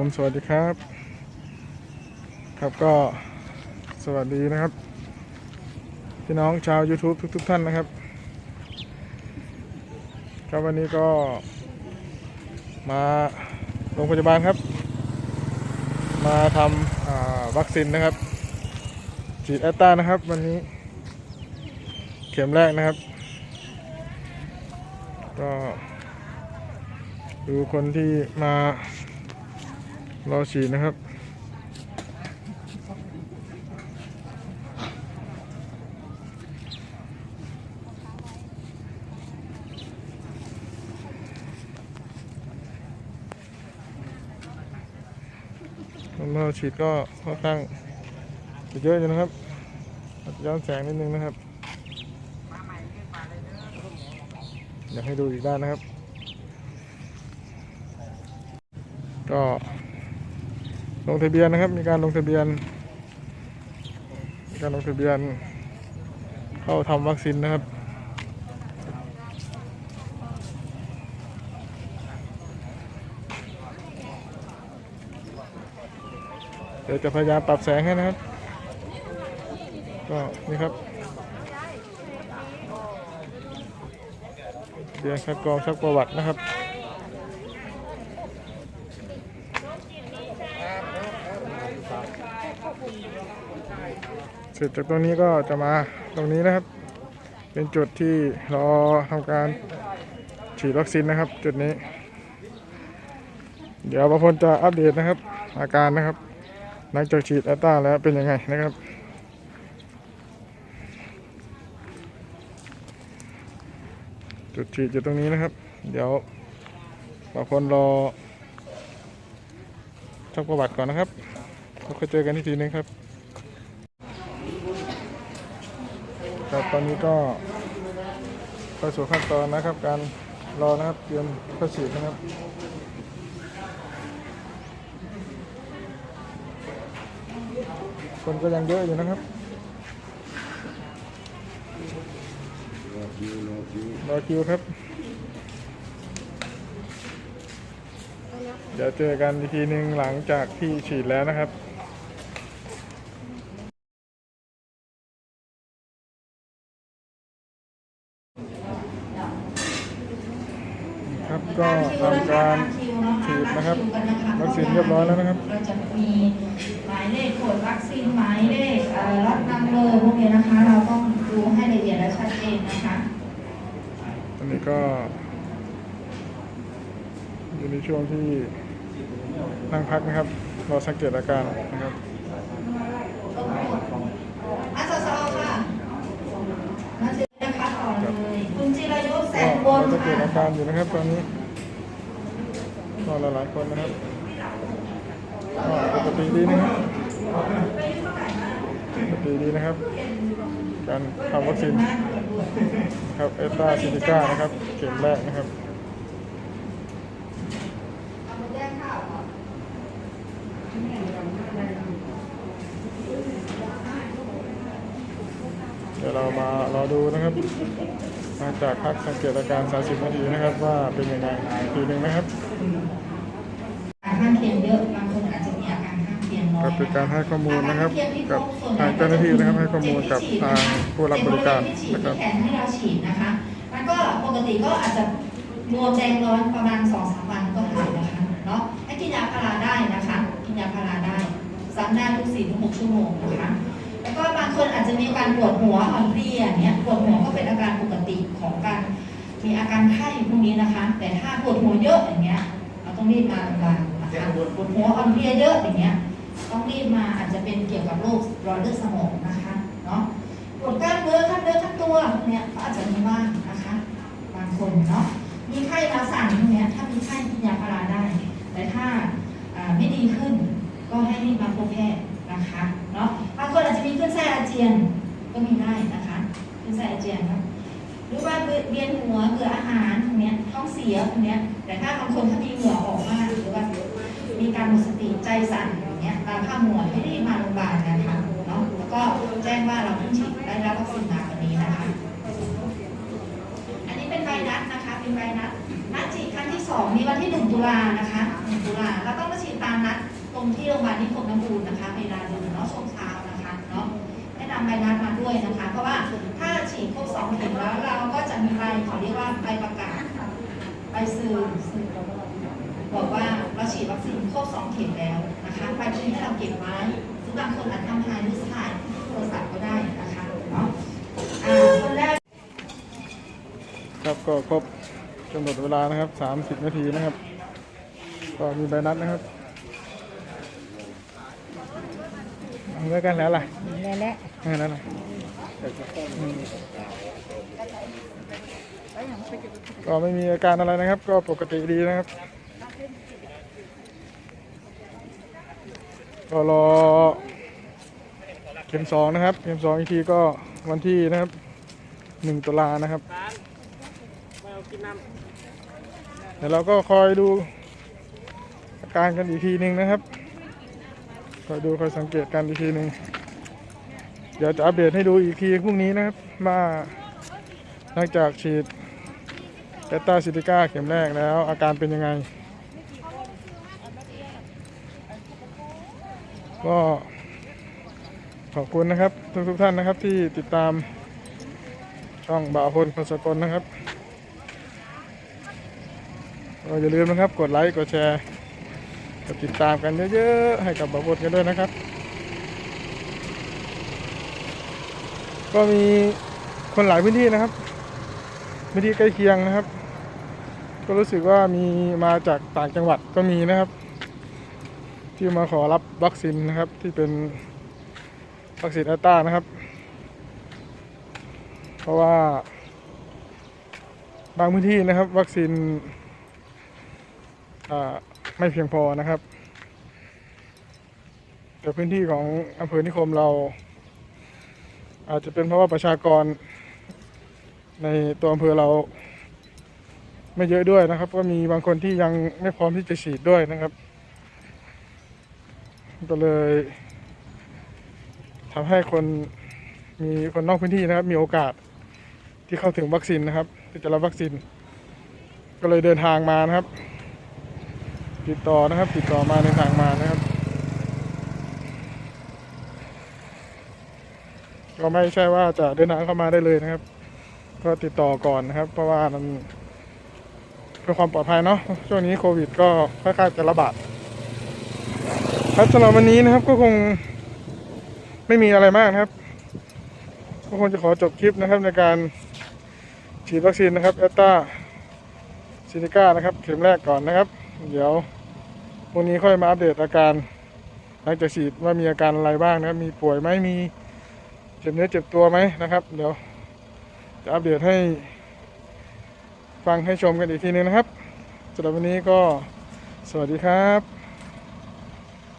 ผมสวัสดีครับ ครับก็สวัสดีนะครับ พี่น้องชาว YouTube ทุกๆทท่านนะครับ ครับวันนี้ก็มาโรงพยาบาลครับ มาทำวัคซีนนะครับ ฉีดแอตตานะครับ วันนี้ เข็มแรกนะครับ ก็ดูคนที่มา รอฉีดนะครับคนมารอฉีดก็ค่อนข้างเยอะอยู่นะครับย้อนแสงนิดนึงนะครับ อยากให้ดูอีกด้านนะครับ ก็ ลงทะเบียนนะครับ มีการลงทะเบียน มีการลงทะเบียน เข้าทำวัคซีนนะครับเดี๋ยวจะพยายามปรับแสงให้นะครับ ก็นี่ครับเรียนคัดกรองชักประวัตินะครับ เสร็จจากตรงนี้ก็จะมาตรงนี้นะครับ เป็นจุดที่รอทำการฉีดวัคซีนนะครับ จุดนี้ เดี๋ยวประพลจะอัปเดตนะครับ อาการนะครับหลังจากฉีดแอตตาแล้วเป็นยังไงนะครับจุดฉีดอยู่ตรงนี้นะครับ เดี๋ยวบางคนรอชักประวัติก่อนนะครับแล้วค่อยเจอกันอีกทีนึงครับ ครับตอนนี้ก็เข้าสู่ขั้นตอนนะครับการรอนะครับเตรียมเข้าฉีดนะครับคนก็ยังเยอะอยู่นะครับรอคิวรอคิวรอคิวครับ เดี๋ยวเจอกันอีกทีหนึ่งหลังจากที่ฉีดแล้วนะครับ ครับ ก็ทำการฉีดนะครับวัคซีนเรียบร้อยแล้วนะครับเราจะมีหมายเลขโคดวัคซีนหมายเลขเอ่อรับนัมเบอร์พวกนี้นะคะ เราต้องดูให้ละเอียดและชัดเจนนะคะตอนนี้ก็อยู่ในช่วงที่นั่งพักนะครับรอสังเกตอาการนะครับอาสสค่ะมาเชิญนะคะต่อเลยคุณจิรายุทธแสก็นบนรอสังเกตอาค่ะการอยู่นะครับตอนนี้ ก็หลายๆคนนะครับก็ปกติดีนะครับปกติดีนะครับ การทำวัคซีนครับเอตาซิติก้านะครับเข็มแรกนะครับเดี๋ยวเรามารอดูนะครับหลังจากพักสังเกตอาการ 30 นาทีนะครับ ว่าเป็นยังไงอีกทีหนึ่งนะครับ การให้ข้อมูลนะครับ กับทางเจ้าหน้าที่นะครับให้ข้อมูลกับทางผู้รับบริการนะครับแขนให้เราฉีดนะคะมันก็ปกติก็อาจจะรวมแดงร้อนประมาณ2อสามวันก็หายนะคะเนาะให้กินยาพาราได้นะคะกินยาพาราได้ซ้ำได้ทุกสี่ถึงหกชั่วโมงนะคะแล้วก็บางคนอาจจะมีการปวดหัวอ่อนเพลียเนี้ยปวดหัวก็เป็นอาการปกติของการมีอาการไข้พวกนี้นะคะ แต่ถ้าปวดหัวเยอะอย่างเงี้ยเราต้องรีบมาโรงพยาบาลนะคะปวดหัวอ่อนเพลียเยอะอย่างเงี้ย ต้องรีบมาอาจจะเป็นเกี่ยวกับโรคหลอดเลือดสมองนะคะเนาะปวดกล้ามเนื้อขั้นเนื้อขั้นตัวเนี้ยก็อาจจะมีบ้างนะคะบางคนเนาะมีไข้มาสั่นพวกเนี้ยถ้ามีไข้กินยาพาราได้ แต่ถ้าไม่ดีขึ้น ก็ให้รีบมาพบแพทย์นะคะเนาะบางคนอาจจะมีขึ้นไส้อาเจียนก็มีได้นะคะขึ้นไส้อาเจียนครับหรือว่าเวียนหัวเบื่ออาหารพวกเนี้ยท้องเสียพวกเนี้ยแต่ถ้าบางคนถ้ามีเหงื่อออกมากหรือว่ามีการหมดสติใจสั่น เงี้ยตาข้ามหัวให้รีบมาโรงพยาบาลนะคะเนาะแล้วก็แจ้งว่าเราเพิ่งฉีดได้รับวัคซีนมาวันนี้นะคะ อันนี้เป็นใบนัดนะคะ เป็นใบนัดนัดฉีดครั้งที่สองนี้วันที่หนึ่งตุลานะคะหนึ่งตุลาเราต้องมาฉีดตามนัดตรงที่โรงพยาบาลนิคมน้ำบูรณ์นะคะเวลาเดินเนาะช่วงเช้านะคะเนาะให้นำใบนัดมาด้วยนะคะ เพราะว่าถ้าฉีดครบสองเข็มแล้วเราก็จะมีใบขาเรียกว่าใบประกาศใบสื่อบอกว่าเราฉีดวัคซีนครบสองเข็มแล้ว นะคะใบนี้ให้เราเก็บไว้หรือบางคนอาจทำทายหรือถ่ายโทรศัพท์ก็ได้นะคะเนาะอ่าคนแรกครับก็ครบกำหนดเวลานะครับ 30 นาทีนะครับ ก็มีใบนัดนะครับเอาไว้กันแล้วล่ะแล้วแหละแค่นั้นนะอืมก็ไม่มีอาการอะไรนะครับ ก็ปกติดีนะครับ ก็รอเข็มสองนะครับ เข็มสองอีกทีก็วันที่นะครับหนึ่งตุลานะครับเดี๋ยวเราก็คอยดูอาการกันอีกทีหนึ่งนะครับคอยดูคอยสังเกตกันอีกทีหนึ่งเดี๋ยวจะอัปเดตให้ดูอีกทีพรุ่งนี้นะครับว่าหลังจากฉีดเบต้าซิติก้าเข็มแรกแล้วอาการเป็นยังไง ก็ขอบคุณนะครับ ทุกทุกท่านนะครับที่ติดตามช่องบ่าวพลคนสกลนะครับก็อย่าลืมนะครับ กดไลค์กดแชร์กดติดตามกันเยอะๆให้กับบ่าบดกันด้วยนะครับ ก็มีคนหลายพื้นที่นะครับพื้นที่ใกล้เคียงนะครับ ก็รู้สึกว่ามีมาจากต่างจังหวัดก็มีนะครับ ที่มาขอรับวัคซีนนะครับ ที่เป็นวัคซีนแอตตานะครับ เพราะว่าบางพื้นที่นะครับ วัคซีนไม่เพียงพอนะครับ แต่พื้นที่ของอำเภอนิคมเรา อาจจะเป็นเพราะว่าประชากรในตัวอำเภอเราไม่เยอะด้วยนะครับ ก็มีบางคนที่ยังไม่พร้อมที่จะฉีดด้วยนะครับ ก็เลยทำให้คนมีคนนอกพื้นที่นะครับ มีโอกาสที่เข้าถึงวัคซีนนะครับที่จะรับวัคซีน ก็เลยเดินทางมานะครับ ติดต่อนะครับ ติดต่อมาในทางมานะครับ ก็ไม่ใช่ว่าจะเดินทางเข้ามาได้เลยนะครับ ก็ติดต่อก่อนนะครับ เพราะว่ามันเพื่อความปลอดภัยเนาะช่วงนี้โควิด ก็ค่อยๆจะระบาด ครับสำหรับวันนี้นะครับก็คงไม่มีอะไรมากนะครับ ก็คงจะขอจบคลิปนะครับในการฉีดวัคซีนนะครับแอตตาซินิก้านะครับ เข็มแรกก่อนนะครับ เดี๋ยวพรุ่งนี้ค่อยมาอัปเดตอาการหลังจากฉีดว่ามีอาการอะไรบ้างนะครับ มีป่วยไหมมีเจ็บเนื้อเจ็บตัวไหมนะครับ เดี๋ยวจะอัปเดตให้ฟังให้ชมกันอีกทีนึงนะครับสำหรับวันนี้ก็สวัสดีครับ